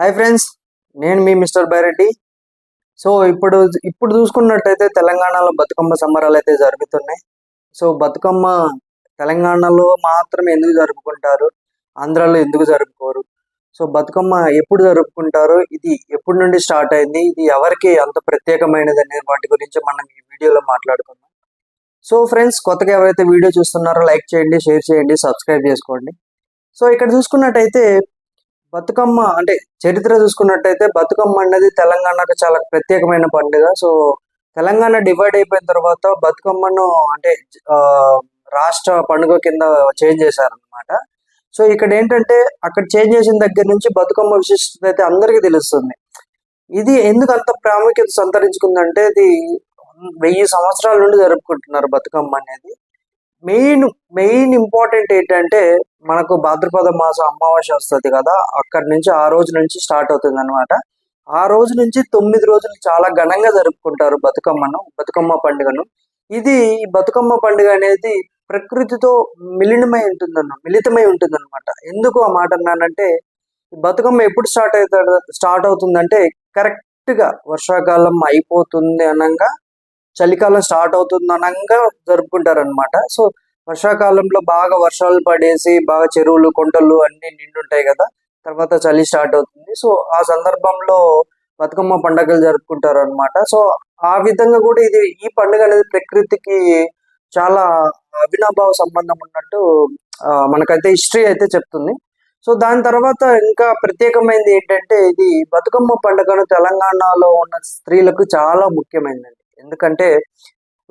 Hi friends నేను మీ mister Byreddy. So ఇప్పుడు ఇప్పుడు చూసుకున్నట్టయితే తెలంగాణలో బతుకమ్మ సంబరాలు అయితే జరుగుతున్నాయి. సో బతుకమ్మ తెలంగాణలో మాత్రమే ఎందుకు జరుపుకుంటారు? ఆంధ్రాలో ఎందుకు జరుపుకోరు? సో బతుకమ్మ ఎప్పుడు జరుపుకుంటారు? ఇది ఎప్పటి నుండి స్టార్ట్ అయింది? ఇది ఎవరికి అంత ప్రత్యేకమైనది అనే వాటి గురించి మనం ఈ వీడియోలో మాట్లాడుకుందాం. సో ఫ్రెండ్స్ కొత్తగా ఎవరైతే వీడియో చూస్తున్నారో లైక్ చేయండి షేర్ చేయండి సబ్స్క్రైబ్ చేసుకోండి. సో ఇక్కడ చూసుకున్నట్టయితే బతుకమ్మ అంటే చరిత్ర చూసుకున్నట్టయితే బతుకమ్మ అనేది తెలంగాణకు చాలా ప్రత్యేకమైన పండుగ. సో తెలంగాణ డివైడ్ అయిపోయిన తర్వాత బతుకమ్మను అంటే ఆ, రాష్ట్ర పండుగ కింద చేంజ్ చేశారనమాట సో ఇక్కడ ఏంటంటే అక్కడ చేంజ్ చేసిన దగ్గర నుంచి బతుకమ్మ విశిష్టత అయితే అందరికీ తెలుస్తుంది. ఇది ఎందుకు అంత ప్రాముఖ్యత సంతరించుకుందంటే ఇది వెయ్యి సంవత్సరాల నుండి జరుపుకుంటున్నారు బతుకమ్మ అనేది. మెయిన్ మెయిన్ ఇంపార్టెంట్ ఏంటంటే మనకు భాద్రపద మాసం అమావాస్య వస్తుంది కదా అక్కడి నుంచి ఆ రోజు నుంచి స్టార్ట్ అవుతుంది అనమాట ఆ రోజు నుంచి తొమ్మిది రోజులు చాలా ఘనంగా జరుపుకుంటారు బతుకమ్మను బతుకమ్మ పండుగను. ఇది బతుకమ్మ పండుగ అనేది ప్రకృతితో మిలినమై ఉంటుందన్న మిళితమై ఉంటుందన్నమాట. ఎందుకు ఆ మాట అన్నానంటే బతుకమ్మ ఎప్పుడు స్టార్ట్ అవుతాడు స్టార్ట్ అవుతుందంటే కరెక్ట్గా వర్షాకాలం అయిపోతుంది అనగా చలికాలం స్టార్ట్ అవుతుంది అనగా జరుపుకుంటారు అనమాట సో వర్షాకాలంలో బాగా వర్షాలు పడేసి బాగా చెరువులు కొండలు అన్ని నిండుంటాయి కదా తర్వాత చలి స్టార్ట్ అవుతుంది. సో ఆ సందర్భంలో బతుకమ్మ పండుగలు జరుపుకుంటారు అనమాట సో ఆ విధంగా కూడా ఇది ఈ పండుగ అనేది ప్రకృతికి చాలా అవినాభావ సంబంధం ఉన్నట్టు మనకైతే హిస్టరీ అయితే చెప్తుంది. సో దాని తర్వాత ఇంకా ప్రత్యేకమైనది ఏంటంటే ఇది బతుకమ్మ పండుగను తెలంగాణలో ఉన్న స్త్రీలకు చాలా ముఖ్యమైనది. ఎందుకంటే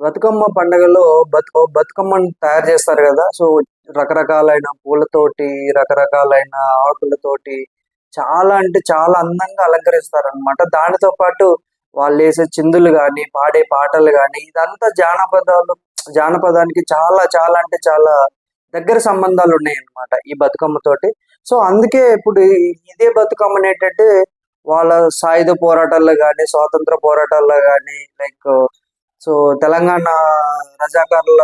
బతుకమ్మ పండగలో బతు బతుకమ్మను తయారు చేస్తారు కదా. సో రకరకాలైన పూలతోటి రకరకాలైన ఆకులతోటి చాలా అంటే చాలా అందంగా అలంకరిస్తారు అనమాట దానితో పాటు వాళ్ళు వేసే చిందులు కానీ పాడే పాటలు కానీ ఇదంతా జానపదాలు జానపదానికి చాలా చాలా అంటే చాలా దగ్గర సంబంధాలు ఉన్నాయి అన్నమాట ఈ బతుకమ్మ తోటి. సో అందుకే ఇప్పుడు ఇదే బతుకమ్మ అనేటంటే వాళ్ళ సాయుధ పోరాటాల్లో కానీ స్వాతంత్ర పోరాటాల్లో కానీ లైక్ సో తెలంగాణ రజాకారుల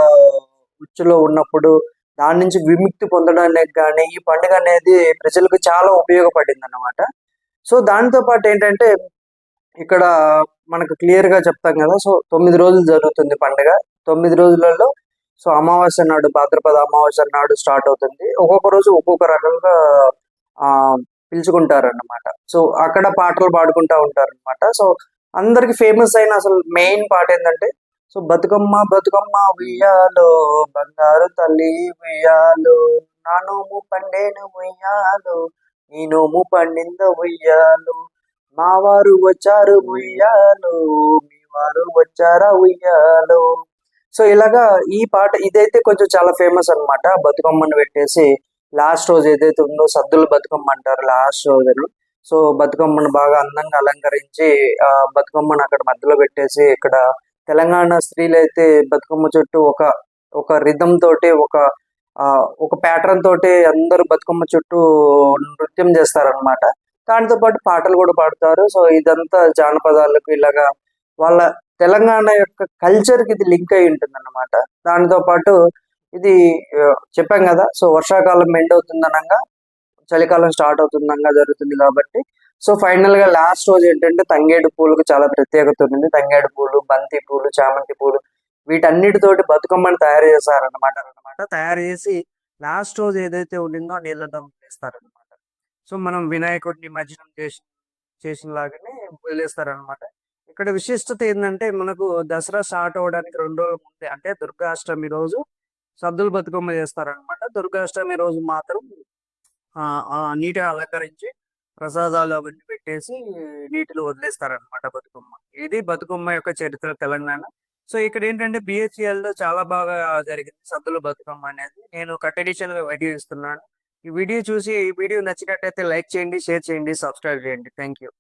ఉచ్చులో ఉన్నప్పుడు దాని నుంచి విముక్తి పొందడానికి కానీ ఈ పండుగ అనేది ప్రజలకు చాలా ఉపయోగపడింది అన్నమాట సో దానితో పాటు ఏంటంటే ఇక్కడ మనకు క్లియర్గా చెప్తాం కదా సో తొమ్మిది రోజులు జరుగుతుంది పండుగ. తొమ్మిది రోజులలో సో అమావాస్య నాడు భాద్రపద అమావాస్య నాడు స్టార్ట్ అవుతుంది. ఒక్కొక్క రోజు ఒక్కొక్క రకంగా పిలుచుకుంటారన్నమాట. పిలుచుకుంటారు సో అక్కడ పాటలు పాడుకుంటా ఉంటారు అనమాట సో అందరికి ఫేమస్ అయిన అసలు మెయిన్ పాట ఏంటంటే సో బతుకమ్మ బతుకమ్మ ఉయ్యాలో బంగారు తల్లి ఉయ్యాలో నా నోము పండేను ఉయ్యాలో నీ నోము పండింద ఉయ్యాలో మా వారు వచ్చారు ఉయ్యాలో మీ వారు వచ్చారా ఉయ్యాలో. సో ఇలాగా ఈ పాట ఇదైతే కొంచెం చాలా ఫేమస్ అన్నమాట. బతుకమ్మను పెట్టేసి లాస్ట్ రోజు ఏదైతే ఉందో సద్దుల బతుకమ్మ అంటారు లాస్ట్ రోజు సో బతుకమ్మను బాగా అందంగా అలంకరించి ఆ బతుకమ్మను అక్కడ మధ్యలో పెట్టేసి ఇక్కడ తెలంగాణ స్త్రీలు అయితే బతుకమ్మ చుట్టూ ఒక ఒక రిధం తోటి ఒక ఒక ప్యాటర్న్ తోటి అందరూ బతుకమ్మ చుట్టూ నృత్యం చేస్తారనమాట దాంతో పాటు పాటలు కూడా పాడతారు. సో ఇదంతా జానపదాలకు ఇలాగా వాళ్ళ తెలంగాణ యొక్క కల్చర్కి ఇది లింక్ అయి ఉంటుంది అన్నమాట దానితో పాటు ఇది చెప్పాం కదా సో వర్షాకాలం ఎండ్ అవుతుందనగా చలికాలం స్టార్ట్ అవుతుందనగా జరుగుతుంది కాబట్టి. సో ఫైనల్గా లాస్ట్ రోజు ఏంటంటే తంగేడు పూలకు చాలా ప్రత్యేకత ఉంది తంగేడు పూలు బంతి పూలు చామంతి పూలు వీటన్నిటితోటి బతుకమ్మని తయారు చేశారన్నమాట. అన్నమాట తయారు చేసి లాస్ట్ రోజు ఏదైతే ఉండిందో నీళ్ళతో వదిలేస్తారనమాట సో మనం వినాయకుడిని నిమజ్జనం చేసి చేసిన లాగానే వదిలేస్తారనమాట ఇక్కడ విశిష్టత ఏంటంటే మనకు దసరా స్టార్ట్ అవ్వడానికి రెండు రోజుల ముందే అంటే దుర్గాష్టమి రోజు సద్దుల బతుకమ్మ చేస్తారనమాట దుర్గాష్టమి రోజు మాత్రం ఆ, నీటిగా అలంకరించి ప్రసాదాలు అవన్నీ పెట్టేసి నీటిలో వదిలేస్తారనమాట బతుకమ్మ. ఇది బతుకమ్మ యొక్క చరిత్ర తెలంగాణ. సో ఇక్కడ ఏంటంటే బిహెచ్ఎల్లో చాలా బాగా జరిగింది సద్దుల బతుకమ్మ అనేది. నేను కట్ ఎడిషన్ వీడియో ఇస్తున్నాను. ఈ వీడియో చూసి ఈ వీడియో నచ్చినట్టయితే లైక్ చేయండి షేర్ చేయండి సబ్స్క్రైబ్ చేయండి. Thank you